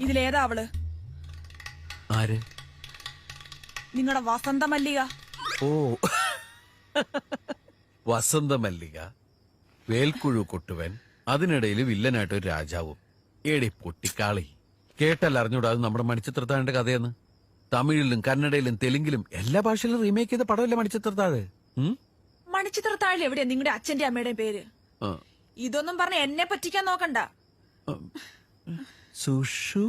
ഇതിലേതാ അവൾ? ആര്? നിങ്ങളുടെ വസന്ത മല്ലിക ഓ. വസന്ത മല്ലിക വേൽക്കുഴു കൊട്ടുവൻ അതിനിടയിൽ വില്ലനായിട്ട് ഒരു രാജാവും. ഏടി പൊട്ടിക്കാളി കേട്ടല്ല അറിഞ്ഞൂടാ അത് നമ്മുടെ മണിച്ചിത്രത്താഴിന്റെ കഥയെന്ന്. തമിഴിലും കന്നഡയിലും തെലുങ്കിലും എല്ലാ ഭാഷയിലും റീമേക്ക് ചെയ്ത പടമല്ലേ മണിച്ചിത്രത്താഴ്? മണിച്ചിത്രത്താഴിൽ എവിടെയാ നിങ്ങളുടെ അച്ഛന്റെ അമ്മയുടെയും പേര്? ഇതൊന്നും പറഞ്ഞ എന്നെ പറ്റിക്കാൻ നോക്കണ്ട. സുഷു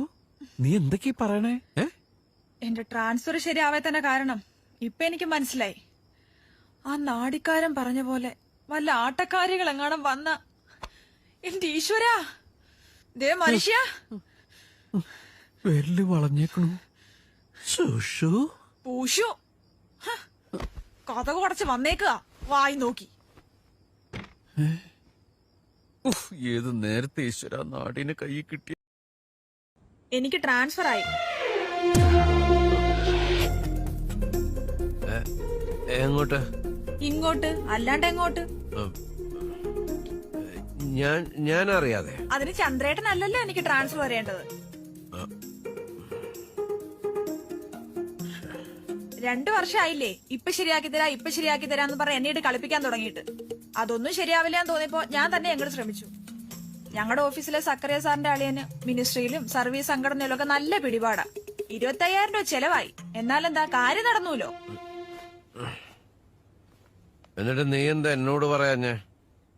നീ എന്തൊക്കെയാ പറയണേ? ഏ? എന്റെ ട്രാൻസ്ഫർ ശരിയാവേ തന്നെ കാരണം ഇപ്പൊ എനിക്ക് മനസ്സിലായി. ആ നാടിക്കാരൻ പറഞ്ഞ പോലെ വല്ല ആട്ടക്കാരികൾ എങ്ങാനും വന്ന എന്റെ ഈശ്വരാ ദേ മനുഷ്യ. വെല്ലു വളഞ്ഞേക്കണു. സുഷു? പൂഷു ഹ, കുടച്ച് വന്നേക്കുക വായി നോക്കി. ഏത് നേരത്തെ ഈശ്വര നാടിന് കൈ കിട്ടിയ എനിക്ക് ട്രാൻസ്ഫർ ആയി. എങ്ങോട്ട്? ഇങ്ങോട്ട് അല്ലാണ്ട് എങ്ങോട്ട്? ഞാൻ ഞാൻ അറിയാതെ അതിന് ചന്ദ്രേട്ടൻ അല്ലല്ലോ എനിക്ക് ട്രാൻസ്ഫർ വരേണ്ടത് രണ്ടു വർഷമായില്ലേ ഇപ്പൊ ശരിയാക്കി തരാ ഇപ്പൊ ശരിയാക്കി തരാന്ന് പറഞ്ഞ് എന്നെ കളിപ്പിക്കാൻ തുടങ്ങിയിട്ട്. അതൊന്നും ശരിയാവില്ല എന്ന് തോന്നിയപ്പോ ഞാൻ തന്നെ എങ്ങോട്ട് ശ്രമിച്ചു. ഞങ്ങളുടെ ഓഫീസിലെ സക്കറിയ സാറിന്റെ അളിയന് മിനിസ്ട്രിയിലും സർവീസ് സംഘടനയിലൊക്കെ നല്ല പിടിപാടാ. ഇരുപത്തയ്യായിരം രൂപ ചെലവായി. എന്നാലെന്താ കാര്യം നടന്നൂലോ? എന്നിട്ട് നീ എന്താ എന്നോട് പറയാഞ്ഞേ?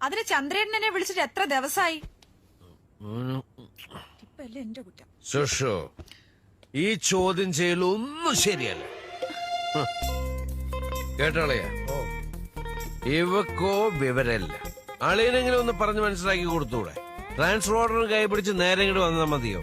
അതിന് ചന്ദ്രേട്ടൻ എന്നെ വിളിച്ചിട്ട് എത്ര ദിവസമായി ഇപ്പല്ലേ എന്റെ കുറ്റം. സുഷു ഈ ചോദ്യം ചെയ്യലൊന്നും ശരിയല്ല. കേട്ടോളയാ? ഇവക്കോ വിവരല്ല. അളിയനെങ്കിലും ഒന്ന് പറഞ്ഞ് മനസ്സിലാക്കി കൊടുത്തൂടെ? ട്രാൻസ്ഫർ കൈപിടിച്ച് നേരെ ഇങ്ങോട്ട് വന്നാൽ മതിയോ?